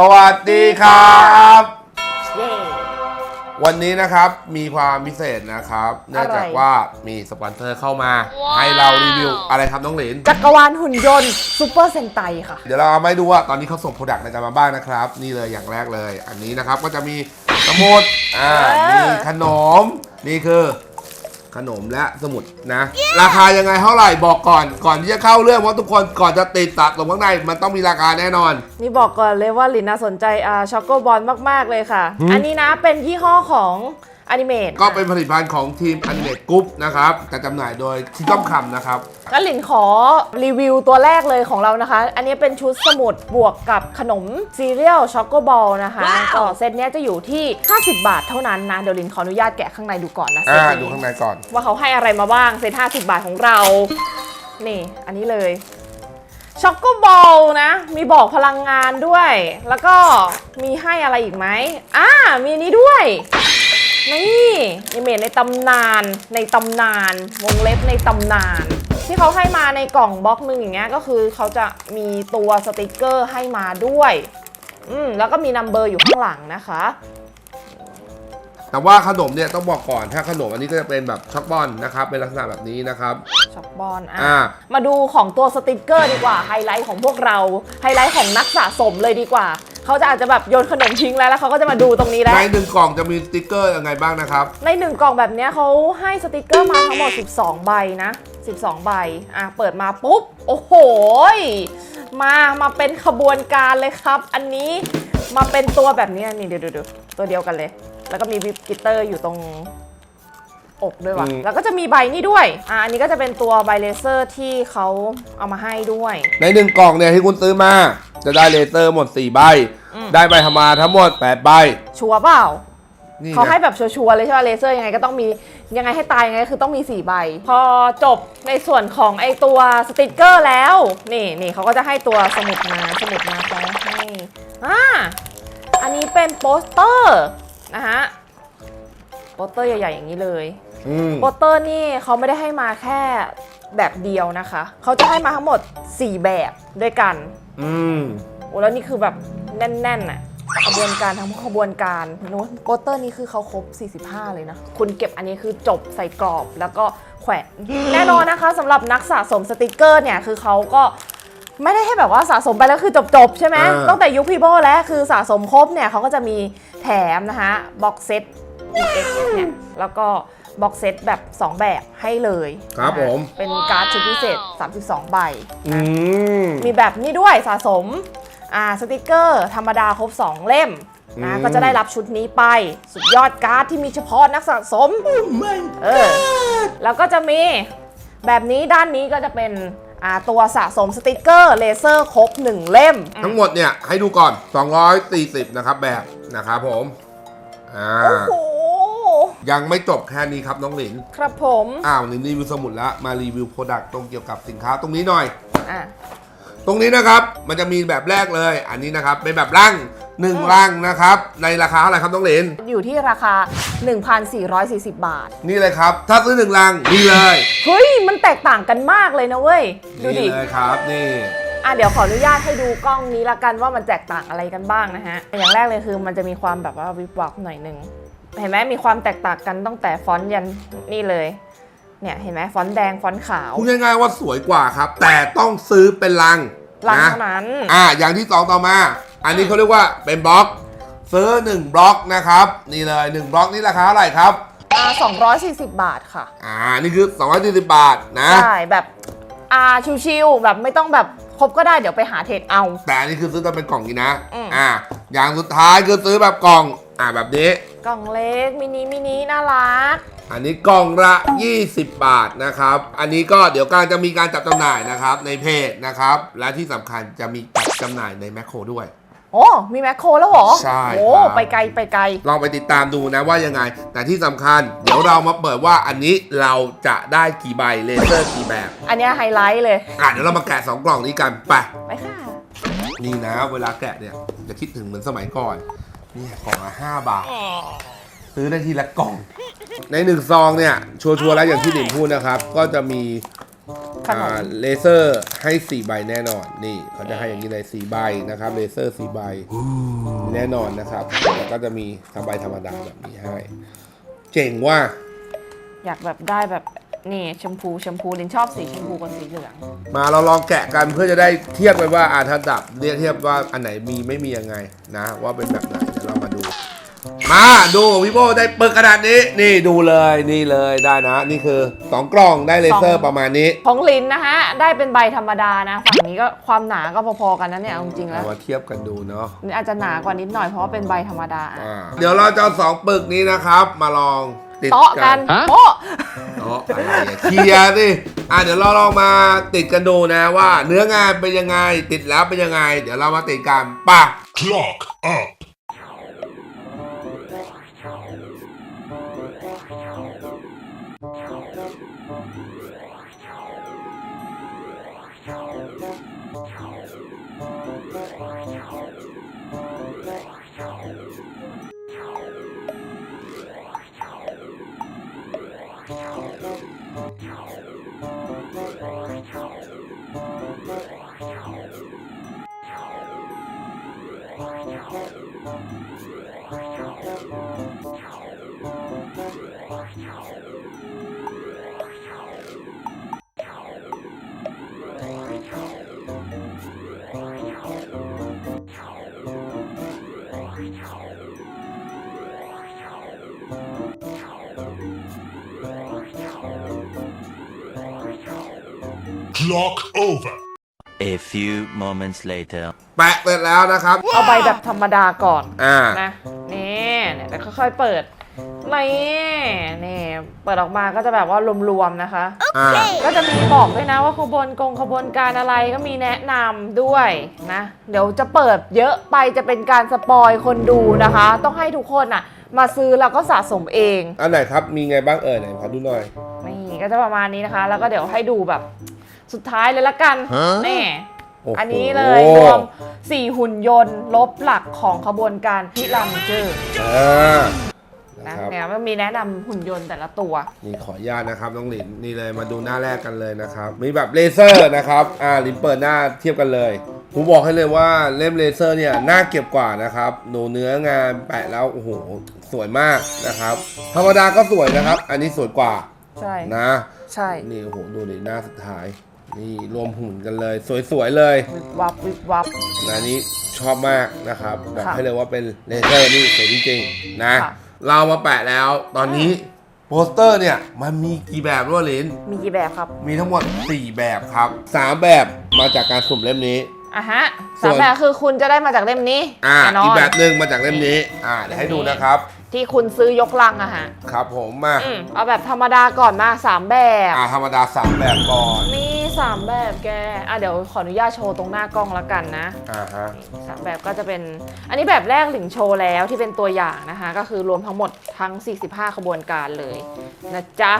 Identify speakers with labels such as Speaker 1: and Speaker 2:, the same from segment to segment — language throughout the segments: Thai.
Speaker 1: สวัสดีครับ
Speaker 2: เย้
Speaker 1: วันนี้นะครับมีความพิเศษนะครับเนื่องจากว่ามีสปอนเซอร์เข้ามา ให้เรารีวิวอะไรครับน้องหลิน
Speaker 2: จักรวาลหุ่นยนต์ซูเปอร์เซนไตค่ะ
Speaker 1: เดี๋ยวเราเอามาให้ดูว่าตอนนี้เขาส่งโปรดักต์อะไรกันมาบ้างนะครับ นี่เลยอย่างแรกเลย อันนี้นะครับก็จะมีสมุดอ่า
Speaker 2: เออ
Speaker 1: มีขนมนี่คือ ขนมและสมุดนะ ราคายังไงเท่าไหร่บอกก่อน ก่อนที่จะเข้าเรื่องเพราะทุกคนก่อนจะติดตัดลงข้างในมันต้องมีราคาแน่นอน
Speaker 2: นี่บอกก่อนเลยว่าลินน่าสนใจอ่าช็อกโกบอลมาก ๆ เลยค่ะ
Speaker 1: หืม
Speaker 2: อันนี้นะเป็นยี่ห้อของ อนิเมต
Speaker 1: ก็เป็นผลิตภัณฑ์ของทีมอนิเมตกรุ๊ปนะครับจะจำหน่ายโดยคิต้อมคำนะครับ
Speaker 2: งั้นลินขอรีวิวตัวแรกเลยของเรานะคะ อันนี้เป็นชุดสมุดบวกกับขนมซีเรียลช็อกโกบอลนะคะก็เซตเนี้ยจะอยู่ที่ 50 บาทเท่านั้นนะ เดี๋ยวลินขออนุญาตแกะข้างในดูก่อนนะเซต
Speaker 1: อ่า
Speaker 2: นี้
Speaker 1: ดูข้างในก่อน
Speaker 2: ว่าเขาให้อะไรมาบ้างเซต50 บาทของเรา นี่ อันนี้เลยช็อกโกบอลนะ มีบอกพลังงานด้วย แล้วก็มีให้อะไรอีกไหมอ่ามีนี้ด้วย นี่อิเมจในตำนานในตำนาน วงเล็บในตำนาน ที่เขาให้มาในกล่องบล็อกหนึ่งอย่างเงี้ยก็คือเขาจะมีตัวสติกเกอร์ให้มาด้วยอืมแล้วก็มีนัมเบอร์อยู่ข้างหลังนะคะ
Speaker 1: แต่ว่าขนมเนี่ยต้องบอกก่อนถ้าขนมอันนี้ก็จะเป็นแบบช็อกบอลนะครับเป็นลักษณะแบบนี้นะครับ
Speaker 2: ช็อกบอลอะ
Speaker 1: อ่า
Speaker 2: มาดูของตัวสติกเกอร์ดีกว่าไฮไลท์ของพวกเราไฮไลท์ของนักสะสมเลยดีกว่า เขาจะอาจจะแบบโยนขนมทิ้งแล้วแล้วเขาก็จะมาดูตรงนี้แล้ว
Speaker 1: ในหนึ่งกล่องจะมีสติกเกอร์ยังไงบ้างนะครับ
Speaker 2: ในหนึ่งกล่องแบบเนี้ยเขาให้สติกเกอร์มาทั้งหมด 12 ใบนะ 12 ใบ อะ เปิดมาปุ๊บ โอ้โหยมา มาเป็นขบวนการเลยครับ อันนี้มาเป็นตัวแบบนี้นี่เดี๋ยวเดี๋ยวเดี๋ยวตัวเดียวกันเลย แล้วก็มีวิปกิตเตอร์อยู่ตรง อกด้วยว่ะ
Speaker 1: อืม
Speaker 2: แล้วก็จะมีใบนี้ด้วย อะอันนี้ก็จะเป็นตัวใบเลเซอร์ที่เขาเอามาให้ด้วย
Speaker 1: ในหนึ่งกล่องเนี่ยที่คุณซื้อมา จะได้เลเซอร์หมด 4 ใบ
Speaker 2: อืม
Speaker 1: ได้ใบธรรมดาทั้งหมด 8 ใบ
Speaker 2: ชัวร์เปล่า
Speaker 1: นี่
Speaker 2: เขาให้
Speaker 1: นะ
Speaker 2: แบบชัวร์ๆเลยใช่ป่ะเลเซอร์ยังไงก็ต้องมียังไงให้ตายยังไงก็คือต้องมี 4 ใบ พอจบในส่วนของไอตัวสติกเกอร์แล้ว นี่นี่เขาก็จะให้ตัวสมุดมาสมุดมาเขาให้อ่าอันนี้เป็นโปสเตอร์นะฮะโปสเตอร์ใหญ่ๆอย่างนี้เลย
Speaker 1: อืม
Speaker 2: โปสเตอร์นี่เขาไม่ได้ให้มาแค่แบบเดียวนะคะ เขาจะให้มาทั้งหมด 4 แบบด้วยกัน
Speaker 1: อืม
Speaker 2: โอ้แล้วนี่คือแบบแน่นๆน่ะขบวนการทั้งขบวนการนู้นโปสเตอร์นี้คือเขาครบ 45 เลยนะ คุณเก็บอันนี้คือจบใส่กรอบแล้วก็แขวนแน่นอนนะคะสำหรับนักสะสมสติกเกอร์เนี่ยคือเขาก็ไม่ได้ให้แบบว่าสะสมไปแล้วคือจบๆ ใช่ไหม
Speaker 1: อ่า
Speaker 2: ตั้งแต่ยุคพีโบแล้วคือสะสมครบเนี่ยเขาก็จะมีแถมนะคะบ็อกเซต EX เนี่ยแล้วก็ บ็อกเซตแบบ 2 แบบให้เลย
Speaker 1: ครับ
Speaker 2: นะ
Speaker 1: ผม
Speaker 2: เป็นการ์ดชุดพิเศษ 32 ใบ
Speaker 1: อืม
Speaker 2: มีแบบนี้ด้วยสะสมอ่าสติกเกอร์ ธรรมดาครบ 2 เล่ม
Speaker 1: อื
Speaker 2: นะ
Speaker 1: ม
Speaker 2: ก็จะได้รับชุดนี้ไป สุดยอดการ์ดที่มีเฉพาะนักสะสมเออ แล้วก็จะมีแบบนี้ด้านนี้ก็จะเป็นอ่าตัวสะสมสติกเกอร์เลเซอร์ครบ 1 เล่ม
Speaker 1: ทั้งหมดเนี่ยให้ดูก่อน 240 นะครับแบบนะครับผม อ่า
Speaker 2: โอ้โห
Speaker 1: ยังไม่จบแค่นี้ครับน้องหลิน
Speaker 2: ครับผม
Speaker 1: อ้าวหลินรีวิวสมุดแล้วมารีวิวโปรดักต์ตรงเกี่ยวกับสินค้าตรงนี้หน่อย
Speaker 2: อะ
Speaker 1: ตรงนี้นะครับมันจะมีแบบแรกเลย อันนี้นะครับเป็นแบบร่างหนึ่งร่างนะครับ ในราคาเท่าไหร่ครับน้องหลิน
Speaker 2: อยู่ที่ราคา 1,440 บาท
Speaker 1: นี่เลยครับ ถ้าซื้อหนึ่งรังนี่เลย
Speaker 2: เฮ้ย มันแตกต่างกันมากเลยนะเว้ย ดูดิ
Speaker 1: นี่เลยครับนี่
Speaker 2: อะเดี๋ยวขออนุญาตให้ดูกล้องนี้ละกันว่ามันแตกต่างอะไรกันบ้างนะฮะ อย่างแรกเลยคือมันจะมีความแบบว่าวิบวับหน่อยหนึง เห็นไหมมีความแตกต่างกันตั้งแต่ฟอนต์ยันนี่เลย เนี่ยเห็นไหมฟอนต์แดงฟอนต์ขาว
Speaker 1: พูดง่ายๆว่าสวยกว่าครับ แต่ต้องซื้อเป็นลัง
Speaker 2: ลัง
Speaker 1: นะ
Speaker 2: เท่านั้น
Speaker 1: อ่า อย่างที่สองต่อมา อันนี้เขาเรียกว่าเป็นบล็อก ซื้อหนึ่งบล็อกนะครับ นี่เลยหนึ่งบล็อกนี่ราคาเท่าไหร่ครับ
Speaker 2: อ่า240 บาทค่ะ
Speaker 1: อ่า นี่คือ 240 บาทนะ
Speaker 2: ใช่แบบอ่าชิวๆแบบไม่ต้องแบบครบก็ได้เดี๋ยวไปหาเทรดเอา
Speaker 1: แต่อันนี้คือซื้อตอนเป็นกล่องนี้นะ
Speaker 2: อืม
Speaker 1: อ่า อย่างสุดท้ายคือซื้อแบบกล่อง อ่าแบบนี้
Speaker 2: กล่องเล็กมินิมินิน่ารัก
Speaker 1: อันนี้กล่องละ 20 บาทนะครับ อันนี้ก็เดี๋ยวกำลังจะมีการจัดจำหน่ายนะครับ ในเพจนะครับ และที่สำคัญจะมีจัดจำหน่ายในแมคโครด้วย
Speaker 2: โอ้มีแมคโครแล้วเหรอ
Speaker 1: ใช่
Speaker 2: โอ้
Speaker 1: ครับ
Speaker 2: ไปไกลไปไกล
Speaker 1: ลองไปติดตามดูนะว่ายังไง แต่ที่สำคัญ เดี๋ยวเรามาเปิดว่าอันนี้เราจะได้กี่ใบเลเซอร์กี่แบบ
Speaker 2: อันเนี้ยไฮไลท์เลย
Speaker 1: อะเดี๋ยวเรามาแกะ2กล่องนี้กันไป
Speaker 2: ไปค่ะ
Speaker 1: นี่นะ เวลาแกะเนี่ยจะคิดถึงเหมือนสมัยก่อน เนี่ยกล่องละ5บาท ซื้อได้ทีละกล่อง ในหนึ่งซองเนี่ย ชัวร์ๆแล้วอย่างที่หนิมพูดนะครับ ก็จะมี
Speaker 2: ขนม
Speaker 1: อ่าเลเซอร์ให้ 4 ใบแน่นอน นี่เขาจะให้อย่างนี้เลย4ใบนะครับเลเซอร์4ใบแน่นอนนะครับแล้วก็จะมีทำใบธรรมดาแบบนี้ให้ เจ๋งว่า
Speaker 2: อยากแบบได้แบบ นี่ชมพูชมพูลินชอบสีชมพูกับสีเหลือง
Speaker 1: มาเราลองแกะกันเพื่อจะได้เทียบกันว่าอ่าถ้าดับเรียกเทียบว่าอันไหนมีไม่มียังไงนะ ว่าเป็นแบบไหนเดี๋ยวเรามาดู มาดูวิโบได้ปึกกระดาษนี้นี่ดูเลยนี่เลยได้นะ นี่คือ2กล่องได้เลเซอร์ประมาณนี้
Speaker 2: ของลินนะฮะ ได้เป็นใบธรรมดานะ ฝั่งนี้ก็ความหนาก็พอๆกันนะเนี่ยเอาจริงๆแล้
Speaker 1: เอา
Speaker 2: ว
Speaker 1: มาเทียบกันดูเนาะ
Speaker 2: นี่อาจจะหนากว่านิดหน่อยเพราะว่าเป็นใบธรรมดา
Speaker 1: อ่าเดี๋ยวเราจะเอาสองปึกนี้นะครับ มาลอง ติด
Speaker 2: เตาะกันโป๊ะ
Speaker 1: เตาะอะไรอะเคลียร์สิอะเดี๋ยวเราลองมาติดกันดูนะว่า เนื้องานเป็นยังไงติดแล้วเป็นยังไง เดี๋ยวเรามาติดกันป่ะ
Speaker 3: Clock up. Clock over.
Speaker 4: A few moments later.
Speaker 1: แปะเสร็จแล้วนะครับ
Speaker 2: เอาใบแบบธรรมดาก่อน
Speaker 1: อ่า
Speaker 2: นะนี่เนี่ยแล้วค่อยๆเปิดนี่นี่เปิดออกมาก็จะแบบว่ารวมๆนะคะ
Speaker 1: อ่า
Speaker 2: ก็จะมีบอกด้วยนะว่าขบวนกงขบวนการอะไรก็มีแนะนำด้วยนะ เดี๋ยวจะเปิดเยอะไปจะเป็นการสปอยคนดูนะคะ ต้องให้ทุกคนอะ มาซื้อแล้วก็สะสมเอง
Speaker 1: อันไหนครับ มีไงบ้างเอ่ยไหนขอดูหน่อย
Speaker 2: นี่ก็จะประมาณนี้นะคะ แล้วก็เดี๋ยวให้ดูแบบ สุดท้ายเลยละกันนี่
Speaker 1: โอ้โห
Speaker 2: อันนี้เลยรวม 4 หุ่นยนต์ลบหลักของขบวนการพิรัมเจอร์
Speaker 1: อ่านะ
Speaker 2: นะครับเนี่ยมันมีแนะนำหุ่นยนต์แต่ละตัว
Speaker 1: นี่ขออนุญาตนะครับน้องหลินนี่เลยมาดูหน้าแรกกันเลยนะครับ มีแบบเลเซอร์นะครับอ่าหลินเปิดหน้าเทียบกันเลยผมบอกให้เลยว่าเล่มเลเซอร์เนี่ยน่าเก็บกว่านะครับดูเนื้องานแปะแล้วโอ้โหสวยมากนะครับ ธรรมดาก็สวยนะครับ อันนี้สวยกว่า
Speaker 2: ใช่
Speaker 1: นะ
Speaker 2: ใช่
Speaker 1: นี่โอ้โหดูดิหน้าสุดท้าย นี่รวมหุ่นกันเลย สวยๆเลย
Speaker 2: วิบวับวิบวับ
Speaker 1: นะอันนี้ชอบมากนะครับบอก
Speaker 2: ค่ะ
Speaker 1: ให้เลยว่าเป็นเลเซอร์นี่สวยจริงๆนะ
Speaker 2: ค่ะ
Speaker 1: เรามาแปะแล้วตอนนี้โปสเตอร์เนี่ย มันมีกี่แบบรู้หลิน
Speaker 2: มีกี่แบบครับ
Speaker 1: มีทั้งหมด 4 แบบครับ 3 แบบมาจากการสุ่มเล่มนี้
Speaker 2: อะฮะ
Speaker 1: ส่
Speaker 2: สาม
Speaker 1: วน
Speaker 2: แบบคือคุณจะได้มาจากเล่มนี้
Speaker 1: อ่า
Speaker 2: แน่นอ
Speaker 1: อีก
Speaker 2: น
Speaker 1: แบบหนึ่งมาจากเล่มนี้ อ่าเดี๋ยวให้ดูนะครับ
Speaker 2: ที่คุณซื้อยกลังอะฮะ
Speaker 1: ครับผมมา
Speaker 2: อืมเอาแบบธรรมดาก่อนมาสามแบบ
Speaker 1: อ่าธรรมดา3แบบก่อน
Speaker 2: นี่ สามแบบแก อะเดี๋ยวขออนุญาตโชว์ตรงหน้ากล้องละกันนะ
Speaker 1: อ่าฮะ
Speaker 2: สามแบบก็จะเป็น อันนี้แบบแรกหลิงโชว์แล้วที่เป็นตัวอย่างนะคะ ก็คือรวมทั้งหมดทั้ง 45 ขบวนการเลยนะจ๊ะ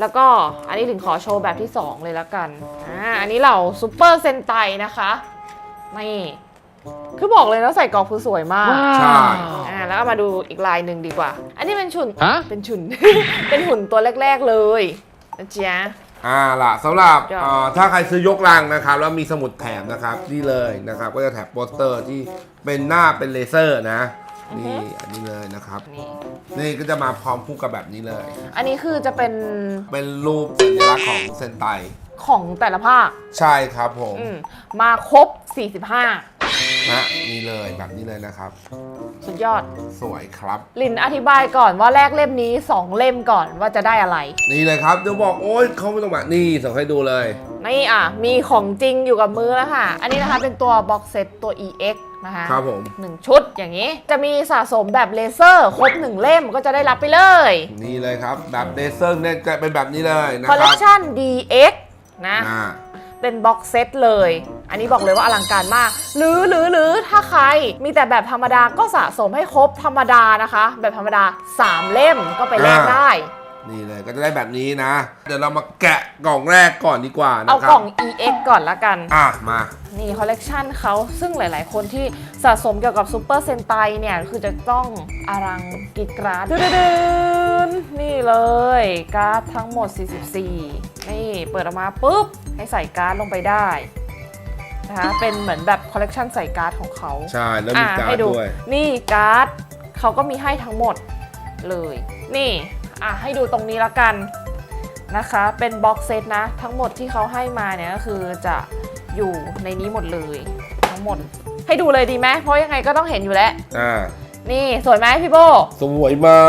Speaker 2: แล้วก็อันนี้หลิงขอโชว์แบบที่ 2 เลยละกัน อ่า อันนี้เราซูเปอร์เซนไตนะคะ นี่ คือบอกเลยนะใส่กรอบคือสวยมาก
Speaker 1: ใช่
Speaker 2: อ่าแล้วก็มาดูอีกลายหนึ่งดีกว่า อันนี้เป็นชุน เป็นชุน เป็นหุ่นตัวแรก ๆเลยนะจ๊ะ
Speaker 1: อ่าล่ะสำหรับ
Speaker 2: จ้ะ
Speaker 1: อ่าถ้าใครซื้อยกลังนะครับแล้วมีสมุดแถมนะครับนี่เลยนะครับ ก็จะแถบโปสเตอร์ที่เป็นหน้าเป็นเลเซอร์นะนี่อันนี้เลยนะครับ
Speaker 2: นี่
Speaker 1: นี่ก็จะมาพร้อมคู่กับแบบนี้เลย
Speaker 2: อันนี้คือจะเป็น
Speaker 1: เป็นรูปสัญลักษณ์ของเซนไต
Speaker 2: ของแต่ละภาค
Speaker 1: ใช่ครับผม
Speaker 2: อืมมาครบ 45
Speaker 1: นะนี่เลยแบบนี้เลยนะครับ
Speaker 2: สุดยอด
Speaker 1: สวยครับ
Speaker 2: ลินอธิบายก่อนว่าแรกเล่มนี้ 2 เล่มก่อนว่าจะได้อะไร
Speaker 1: นี่เลยครับเดี๋ยวบอกโอ๊ยเขาไม่ต้องมานี่ส่งให้ดูเลย
Speaker 2: นี่อะ มีของจริงอยู่กับมือแล้วค่ะ อันนี้นะคะเป็นตัวบ็อกเซตตัว EX นะคะ
Speaker 1: ครับผม
Speaker 2: หนึ่งชุดอย่างนี้ จะมีสะสมแบบเลเซอร์ครบ1เล่มก็จะได้รับไปเลย
Speaker 1: นี่เลยครับแบบเลเซอร์เนี่ยจะเป็นแบบนี้เลยนะ
Speaker 2: คอล
Speaker 1: ค
Speaker 2: เล
Speaker 1: รั
Speaker 2: ก
Speaker 1: บ
Speaker 2: ชัน DX นะ
Speaker 1: อ่า
Speaker 2: เป็นบ็อกเซตเลย อันนี้บอกเลยว่าอลังการมาก หรือหรือหรือถ้าใครมีแต่แบบธรรมดาก็สะสมให้ครบธรรมดานะคะ แบบธรรมดา 3 เล่มก็ไปแลก
Speaker 1: อ่า
Speaker 2: ได้
Speaker 1: นี่เลยก็จะได้แบบนี้นะ เดี๋ยวเรามาแกะกล่องแรกก่อนดีกว่านะ
Speaker 2: เอา
Speaker 1: ครั
Speaker 2: กล่
Speaker 1: บ
Speaker 2: อง EX ก่อนละกัน
Speaker 1: อะมา
Speaker 2: นี่คอลเลกชันเขาซึ่งหลาย ๆ คนที่สะสมเกี่ยวกับซูเปอร์เซนไตเนี่ย คือจะต้องอลังกิกราดดืนๆนี่เลย การ์ดทั้งหมด 44 นี่ เปิดออกมาปุ๊บ ให้ใส่การ์ดลงไปได้นะคะเป็นเหมือนแบบคอลเลกชันใส่การ์ดของเขา
Speaker 1: ใช่แล้วมี
Speaker 2: อะ
Speaker 1: การ์
Speaker 2: ให้
Speaker 1: ด
Speaker 2: ดู
Speaker 1: ด้วย
Speaker 2: นี่การ์ดเขาก็มีให้ทั้งหมดเลย นี่อะให้ดูตรงนี้ละกันนะคะ เป็นบ็อกเซตนะ ทั้งหมดที่เขาให้มาเนี่ยก็คือจะอยู่ในนี้หมดเลย ทั้งหมด ให้ดูเลยดีไหมเพราะยังไงก็ต้องเห็นอยู่แล้ว
Speaker 1: อ่า
Speaker 2: นี่สวยไหมพี่โบ
Speaker 1: สวยมา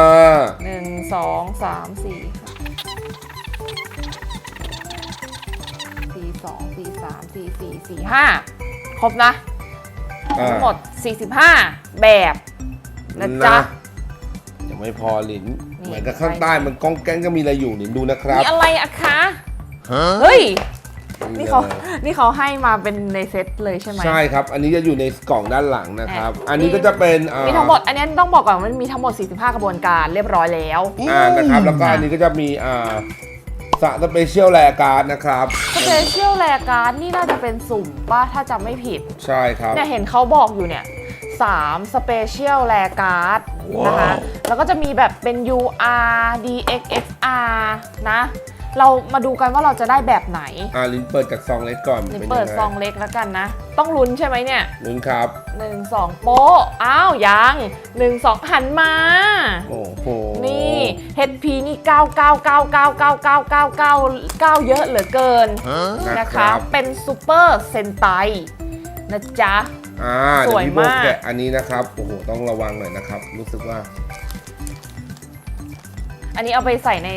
Speaker 1: ก
Speaker 2: หนึ่งสองสามสี่สี่ สี่สามสี่สี่สี่ห้าครบนะ
Speaker 1: อ่า
Speaker 2: ทั้งหมด 45 แบบนะจ๊ะ
Speaker 1: ยังไม่พอหลิน
Speaker 2: นี่
Speaker 1: เหมือนกับข้างใต้มันก้องแก้งก็มีอะไรอยู่หลินดูนะครับ
Speaker 2: มีอะไรอะคะ เฮ้ย นี่เขา
Speaker 1: ลย
Speaker 2: นี่เขาให้มาเป็นในเซตเลยใช่ไหม
Speaker 1: ใช่ครับ อันนี้จะอยู่ในกล่องด้านหลังนะครับ
Speaker 2: อะ
Speaker 1: อันนี้ก็จะเป็นอ่า
Speaker 2: มีทั้งหมด อันนี้ต้องบอกก่อนว่ามันมีทั้งหมด 45 กระบวนการเรียบร้อยแล้ว
Speaker 1: อ่านะครับ แล้วก็อันนี้ก็จะมีอ่า สะสเปเชียลแลการ์ดนะครับ
Speaker 2: สเปเชียลแลการ์ดนี่น่าจะเป็นสุ่มป่ะถ้าจำไม่ผิด
Speaker 1: ใช่ครับ
Speaker 2: เนี่ยเห็นเขาบอกอยู่เนี่ย3สเปเชียลแลการ์ดนะคะแล้วก็จะมีแบบเป็น UR DXXR นะ เรามาดูกันว่าเราจะได้แบบไหน
Speaker 1: อ่าลินเปิดจากซองเล็กก่อน
Speaker 2: นี่
Speaker 1: เป็น
Speaker 2: เปิ
Speaker 1: ยั
Speaker 2: ด
Speaker 1: งไง
Speaker 2: ซองเล็กแล้วกันนะ ต้องลุ้นใช่ไหมเนี่ย
Speaker 1: ลุ้นครับ
Speaker 2: หนึ่งสองโป๊ะอ้าวยังหนึ่งสองหันมา
Speaker 1: โอ้โห
Speaker 2: นี่ HP นี่9 9 9 9 9 9 9 9 9เยอะเหลือเกิน
Speaker 1: นะ
Speaker 2: นะ
Speaker 1: ค
Speaker 2: คะ
Speaker 1: รับ
Speaker 2: เป็นซูเปอร์เซนไตนะจ๊ะ
Speaker 1: อ่า
Speaker 2: ส
Speaker 1: เดี๋ยว
Speaker 2: วย
Speaker 1: พี่โบ
Speaker 2: มาก
Speaker 1: แกะอันนี้นะครับโอ้โหต้องระวังหน่อยนะครับ รู้สึกว่า
Speaker 2: อันนี้เอาไปใส่ใน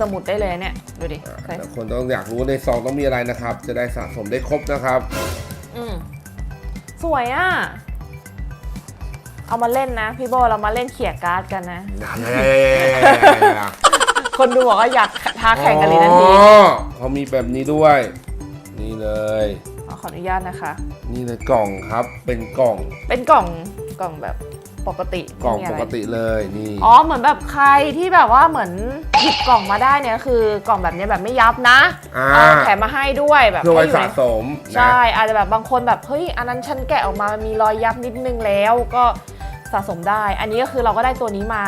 Speaker 2: สมุดได้เลยเนี่ย ดูดิ
Speaker 1: อ่า
Speaker 2: โอเค
Speaker 1: แต่คนต้องอยากรู้ในซองต้องมีอะไรนะครับ จะได้สะสมได้ครบนะครับ
Speaker 2: อืมสวยอะ เอามาเล่นนะ พี่โบเรามาเล่นเขี่ยการ์ดกันนะ คนดูบอกว่าอยากท้าแข่งกันเลยทันที
Speaker 1: อ๋อเขามีแบบนี้ด้วย นี่เลย
Speaker 2: ขออนุญาตนะคะ
Speaker 1: นี่เลยกล่องครับเป็นกล่อง
Speaker 2: เป็นกล่องกล่องแบบ ปกติ
Speaker 1: กล่อง
Speaker 2: ไม่มีะ
Speaker 1: ป
Speaker 2: ไร
Speaker 1: กติเลยนี่
Speaker 2: อ๋อเหมือนแบบใครที่แบบว่าเหมือนหยิบกล่องมาได้เนี่ยคือกล่องแบบเนี้ยแบบไม่ยับนะ
Speaker 1: อ่า
Speaker 2: เอาแถมมาให้ด้วยแบบ
Speaker 1: เพื่อไว้
Speaker 2: ให้ยู่
Speaker 1: สะ
Speaker 2: ใน
Speaker 1: สมนะ
Speaker 2: ใช่อาจจะแบบบางคนแบบเฮ้ยอันนั้นฉันแกะออกมามันมีรอยยับนิดนึงแล้ว ก็สะสมได้ อันนี้ก็คือเราก็ได้ตัวนี้มา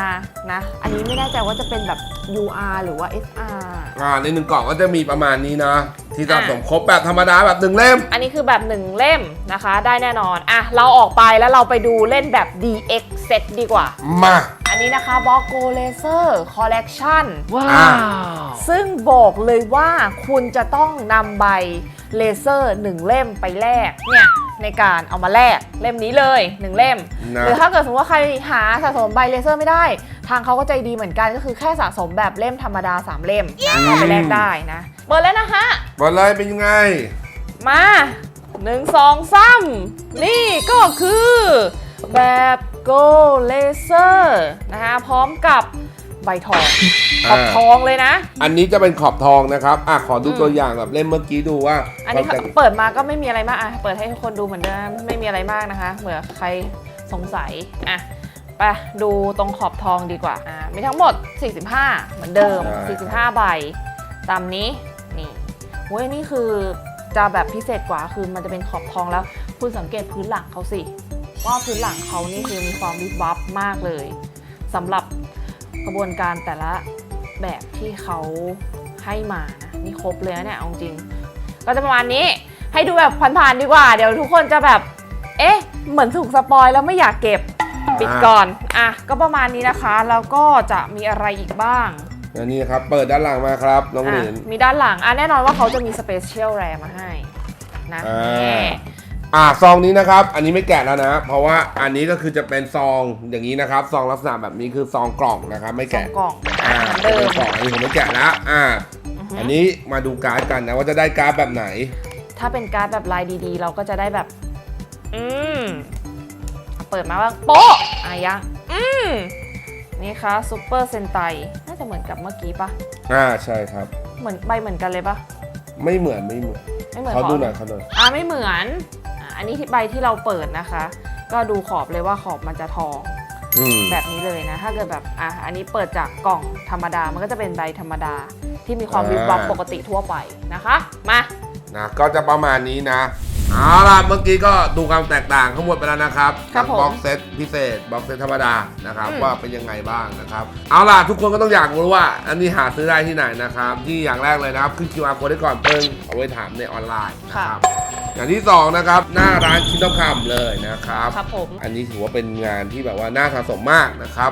Speaker 2: นะ อันนี้ไม่แน่ใจว่าจะเป็นแบบ UR หรือว่า SR
Speaker 1: อ่าในหนึ่งกล่องก็จะมีประมาณนี้นะ ที่สะสมครบแบบธรรมดาแบบหนึ่งเล่ม
Speaker 2: อันนี้คือแบบหนึ่งเล่มนะคะ ได้แน่นอน อะ เราออกไปแล้วเราไปดูเล่นแบบ DX set ดีกว่า
Speaker 1: มา
Speaker 2: อันนี้นะคะ b o g o Laser Collection
Speaker 1: ว้าว
Speaker 2: ซึ่งบอกเลยว่าคุณจะต้องนำใบเลเซอร์หนึ่งเล่มไปแลกเนี่ย ในการเอามาแลกเล่มนี้เลยหนึ่งเล่ม
Speaker 1: นะ
Speaker 2: หรือถ้าเกิดสมมติว่าใครหาสะสมใบเลเซอร์ไม่ได้ ทางเขาก็ใจดีเหมือนกันก็คือแค่สะสมแบบเล่มธรรมดา 3 เล่มนะเอาไปแลกได้นะเปิดแล้วนะคะ
Speaker 1: บอลเลยเป็นยังไง
Speaker 2: มาหนึ่งสองสามนี่ก็คือแบบโกเลเซอร์นะคะพร้อมกับ ใบทองขอบ
Speaker 1: อ่า
Speaker 2: ทองเลยนะ
Speaker 1: อันนี้จะเป็นขอบทองนะครับอะขอดู
Speaker 2: อืม
Speaker 1: ตัวอย่างแบบเล่มเมื่อกี้ดูว่า
Speaker 2: อันนี้
Speaker 1: ความแตก
Speaker 2: เปิดมาก็ไม่มีอะไรมากอะเปิดให้ทุกคนดูเหมือนเดิมไม่มีอะไรมากนะคะเผื่อใครสงสัยอะไปดูตรงขอบทองดีกว่าอ่ามีทั้งหมด 45 เหมือนเดิม 45 ใบ ตามนี้นี่เว้ยนี่คือจะแบบพิเศษกว่าคือมันจะเป็นขอบทองแล้ว คุณสังเกตพื้นหลังเขาสิ ว่าพื้นหลังเขานี่คือมีความวิบวับมากเลยสำหรับ กระบวนการแต่ละแบบที่เขาให้มานะนี่ครบเลยนะเนี่ยเอาจริง ก็จะประมาณนี้ให้ดูแบบผ่านๆดีกว่า เดี๋ยวทุกคนจะแบบ เอ๊ะ เหมือนถูกสปอยแล้วไม่อยากเก็บปิดก่อน อะ ก็ประมาณนี้นะคะ แล้วก็จะมีอะไรอีกบ้าง
Speaker 1: อันนี้ครับ เปิดด้านหลังมาครับ น้องห
Speaker 2: อะ
Speaker 1: ลิน
Speaker 2: มีด้านหลัง อะ แน่นอนว่าเขาจะมีสเปเชียลแรมาให้ นะ
Speaker 1: อ่า
Speaker 2: นี่
Speaker 1: อะซองนี้นะครับ อันนี้ไม่แกะแล้วนะ เพราะว่าอันนี้ก็คือจะเป็นซองอย่างนี้นะครับ ซองลักษณะแบบนี้คือซองกล่องนะครับ ไม่
Speaker 2: สอ
Speaker 1: แกะ
Speaker 2: งกล่อง
Speaker 1: อ่า
Speaker 2: เหมือน
Speaker 1: เป็
Speaker 2: เดิ
Speaker 1: น
Speaker 2: ม
Speaker 1: กล่องอันนี้ผมไม่แกะแล้วอ่า
Speaker 2: อือฮึ
Speaker 1: อันนี้มาดูการ์ดกันนะว่าจะได้การ์ดแบบไหน
Speaker 2: ถ้าเป็นการ์ดแบบลายดีๆ เราก็จะได้แบบ อืมเปิดมาว่าโป๊ะอายังอืมนี่ค่ะซูเปอร์เซนไตน่าจะเหมือนกับเมื่อกี้ปะ
Speaker 1: อ่าใช่ครับ
Speaker 2: เหมือนใบเหมือนกันเลยปะ
Speaker 1: ไม่เหมือนไม่เหมือน
Speaker 2: ไม่เหมือน
Speaker 1: เขาดู
Speaker 2: ร
Speaker 1: หน่อยเขาหน่อย
Speaker 2: อ่าไม่เหมือน อะอันนี้ที่ใบที่เราเปิดนะคะ ก็ดูขอบเลยว่าขอบมันจะทอง
Speaker 1: อืม
Speaker 2: แบบนี้เลยนะ ถ้าเกิดแบบอะอันนี้เปิดจากกล่องธรรมดา มันก็จะเป็นใบธรรมดาที่มีความวิบวับปกติทั่วไปนะคะ มา
Speaker 1: นะก็จะประมาณนี้นะเอาล่ะเมื่อกี้ก็ดูความแตกต่างทั้งหมดไปแล้วนะครับ
Speaker 2: ครับผม
Speaker 1: บ็อกเซตพิเศษบ็อกเซตธรรมดานะครับ
Speaker 2: อืม
Speaker 1: ว่าเป็นยังไงบ้างนะครับเอาล่ะทุกคนก็ต้องอยากรู้ว่า อันนี้หาซื้อได้ที่ไหนนะครับที่อย่างแรกเลยนะครับขึ้น QR code ได้ก่อนเพิ่งเอาไว้ถามในออนไลน์นะครับ อย่างที่สองนะครับหน้าร้านคินต้องคำเลยนะครับ
Speaker 2: ครับผม
Speaker 1: อันนี้ถือว่าเป็นงานที่แบบว่าน่าสะสมมากนะครับ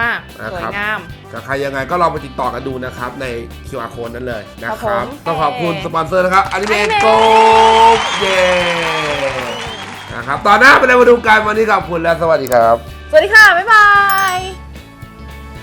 Speaker 2: มากๆ
Speaker 1: นะ
Speaker 2: สว
Speaker 1: ครั
Speaker 2: ย
Speaker 1: บ
Speaker 2: งาม
Speaker 1: กับใครยังไงก็ลองไปติดต่อกันดูนะครับใน QR code นั้นเลยนะค
Speaker 2: ครั
Speaker 1: รั
Speaker 2: บบผม
Speaker 1: ต้องขอบคุณสปอนเซอร์นะครับอนิเมะ
Speaker 2: Anime
Speaker 1: โกเย้นะครับตอนหน้าไปเลยมาดูกันวันนี้ขอบคุณและสวัสดีครับ
Speaker 2: สวัสดีค่ะ บ๊ายบาย